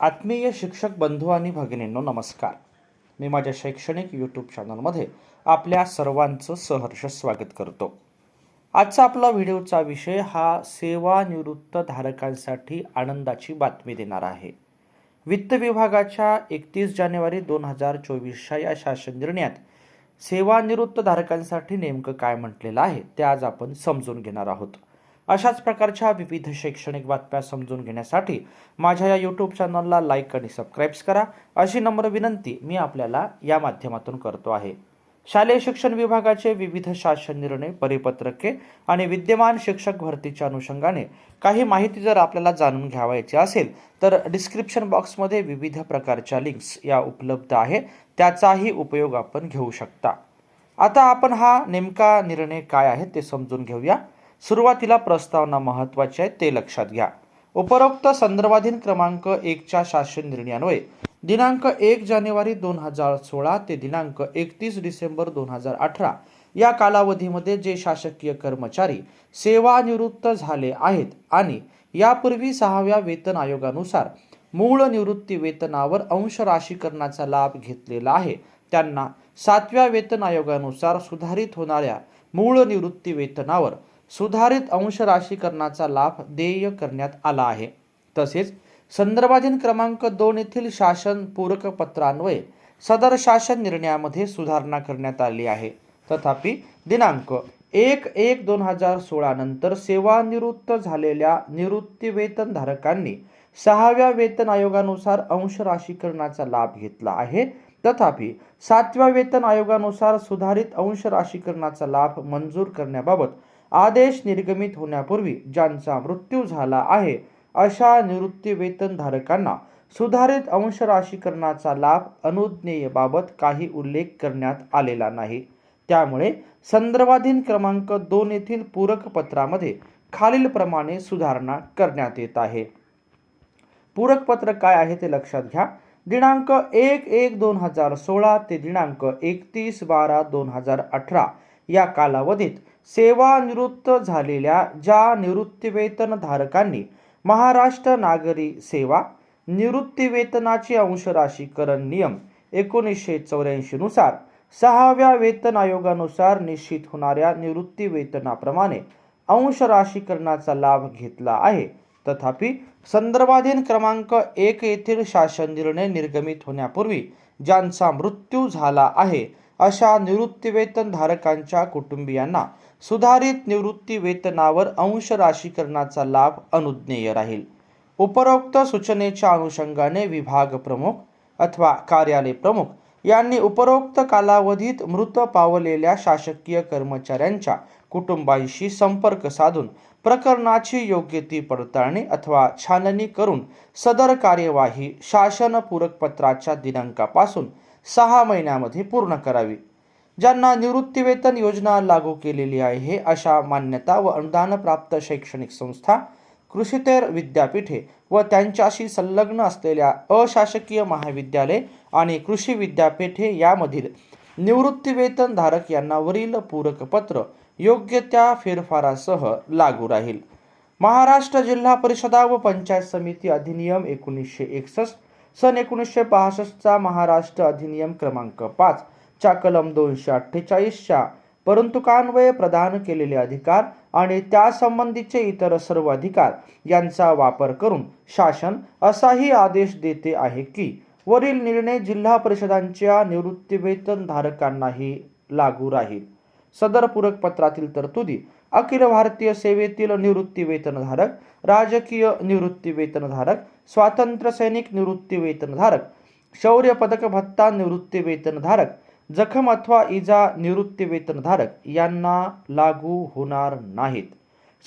आत्मीय शिक्षक बंधू आणि भगिनींनो नमस्कार. मी माझ्या शैक्षणिक यूट्यूब चॅनलमध्ये आपल्या सर्वांचं सहर्ष स्वागत करतो. आजचा आपला व्हिडिओचा विषय हा सेवानिवृत्त धारकांसाठी आनंदाची बातमी देणार आहे. वित्त विभागाच्या एकतीस जानेवारी दोन हजार चोवीसच्या या शासन निर्णयात सेवानिवृत्त धारकांसाठी नेमकं काय म्हटलेलं आहे ते आज आपण समजून घेणार आहोत. अशाच प्रकारच्या विविध शैक्षणिक बातम्या समजून घेण्यासाठी माझ्या या यूट्यूब चॅनलला लाईक आणि सबस्क्राईब्स करा. अशी नम्र विनंती मी आपल्याला या माध्यमातून करतो आहे. शालेय शिक्षण विभागाचे विविध शासन निर्णय परिपत्रके आणि विद्यमान शिक्षक भरतीच्या अनुषंगाने काही माहिती जर आपल्याला जाणून घ्यावायची असेल तर डिस्क्रिप्शन बॉक्समध्ये विविध प्रकारच्या लिंक्स या उपलब्ध आहे. त्याचाही उपयोग आपण घेऊ शकता. आता आपण हा नेमका निर्णय काय आहे ते समजून घेऊया. सुरुवातीला प्रस्तावना महत्वाची आहे ते लक्षात घ्या. उपरोक्त संदर्भाधीन क्रमांक एकच्या शासन निर्णयान्वये. दिनांक एक जानेवारी दोन हजार सोळा ते दिनांक एकतीस डिसेंबर दोन हजार अठरा या कालावधीमध्ये जे शासकीय कर्मचारी सेवानिवृत्त झाले आहेत आणि यापूर्वी सहाव्या वेतन आयोगानुसार मूळ निवृत्ती वेतनावर अंश राशीकरणाचा लाभ घेतलेला आहे. त्यांना सातव्या वेतन आयोगानुसार सुधारित होणाऱ्या मूळ निवृत्ती वेतनावर सुधारित अंश राशीकरणाचा लाभ देय करण्यात आला आहे. तसेच संदर्भाधीन क्रमांक दोन येथील शासन पूरक पत्रान्वये सदर शासन निर्णयामध्ये सुधारणा करण्यात आली आहे. तथापि दिनांक एक एक दोन हजार सोळा नंतर सेवानिवृत्त झालेल्या निवृत्तीवेतनधारकांनी सहाव्या वेतन आयोगानुसार अंश राशीकरणाचा लाभ घेतला आहे. तथापि सातव्या वेतन आयोगानुसार सुधारित अंश राशीकरणाचा लाभ मंजूर करण्याबाबत आदेश निर्गमित होण्यापूर्वी ज्यांचा मृत्यू झाला आहे अशा निवृत्तीवेतनधारकांना सुधारित अंशराशीकरणाचा लाभ अनुज्ञेयबाबत काही उल्लेख करण्यात आलेला नाही. त्यामुळे संदर्भाधीन क्रमांक दोन येथील पूरक पत्रामध्ये खालीलप्रमाणे सुधारणा करण्यात येत आहे. पूरक पत्र काय आहे ते लक्षात घ्या. दिनांक एक एक दोन हजार सोळा ते दिनांक एकतीस बारा दोन हजार अठरा या कालावधीत सेवानिवृत्त झालेल्या ज्या निवृत्तीवेतनधारकांनी महाराष्ट्र नागरी सेवा निवृत्तीवेतनाचे अंशराशीकरण नियम एकोणीसशे चौऱ्याऐंशीनुसार सहाव्या वेतन आयोगानुसार निश्चित होणाऱ्या निवृत्तीवेतनाप्रमाणे अंशराशीकरणाचा लाभ घेतला आहे. तथापि संदर्भाधीन क्रमांक एक येथील शासन निर्णय निर्गमित होण्यापूर्वी ज्यांचा मृत्यू झाला आहे अशा निवृत्तीवेतन धारकांच्या कुटुंबियांना सुधारित निवृत्ती वेतनावर अंश राशीकरणाचा लाभ अनुज्ञेय राहील. उपरोक्त सूचनेच्या अनुषंगाने विभाग प्रमुख अथवा कार्यालय प्रमुख यांनी उपरोक्त कालावधीत मृत पावलेल्या शासकीय कर्मचाऱ्यांच्या कुटुंबांशी संपर्क साधून प्रकरणाची योग्य ती पडताळणी अथवा छाननी करून सदर कार्यवाही शासन पूरक पत्राच्या दिनांकापासून सहा महिन्यामध्ये पूर्ण करावी. ज्यांना निवृत्तीवेतन योजना लागू केलेली आहे अशा मान्यता व अनुदान प्राप्त शैक्षणिक संस्था कृषीतेर विद्यापीठे व त्यांच्याशी संलग्न असलेल्या अशासकीय महाविद्यालय आणि कृषी विद्यापीठे यामधील निवृत्तीवेतनधारक यांना वरील पूरक पत्र योग्य त्या फेरफारासह लागू राहील. महाराष्ट्र जिल्हा परिषदा व पंचायत समिती अधिनियम एकोणीसशे एकसष्ट सन एकोणीसशे पासष्टचा महाराष्ट्र अधिनियम क्रमांक पाच च्या कलम दोनशे अठ्ठेचाळीसच्या परंतुकान्वये प्रदान केलेले अधिकार आणि त्यासंबंधीचे इतर सर्व अधिकार यांचा वापर करून शासन असाही आदेश देते आहे की वरील निर्णय जिल्हा परिषदांच्या निवृत्तीवेतन धारकांनाही लागू राहील. सदर पूरक पत्रातील तरतुदी अखिल भारतीय सेवेतील निवृत्ती वेतनधारक राजकीय निवृत्ती वेतनधारक स्वातंत्र्य सैनिक निवृत्ती वेतनधारक शौर्य पदक भत्ता निवृत्ती वेतनधारक जखम अथवा इजा निवृत्ती वेतनधारक यांना लागू होणार नाहीत.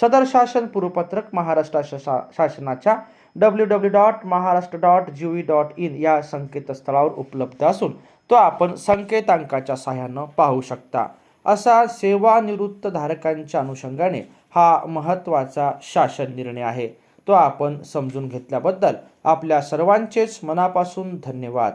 सदर शासन पूर्वपत्रक महाराष्ट्र शा- शासनाच्या W W dot Maharashtra dot G V dot in या संकेतस्थळावर उपलब्ध असून तो आपण संकेतांकाच्या सहाय्यानं पाहू शकता. असा सेवानिवृत्त धारकांच्या अनुषंगाने हा महत्त्वाचा शासन निर्णय आहे. तो आपण समजून घेतल्याबद्दल आपल्या सर्वांचेच मनापासून धन्यवाद.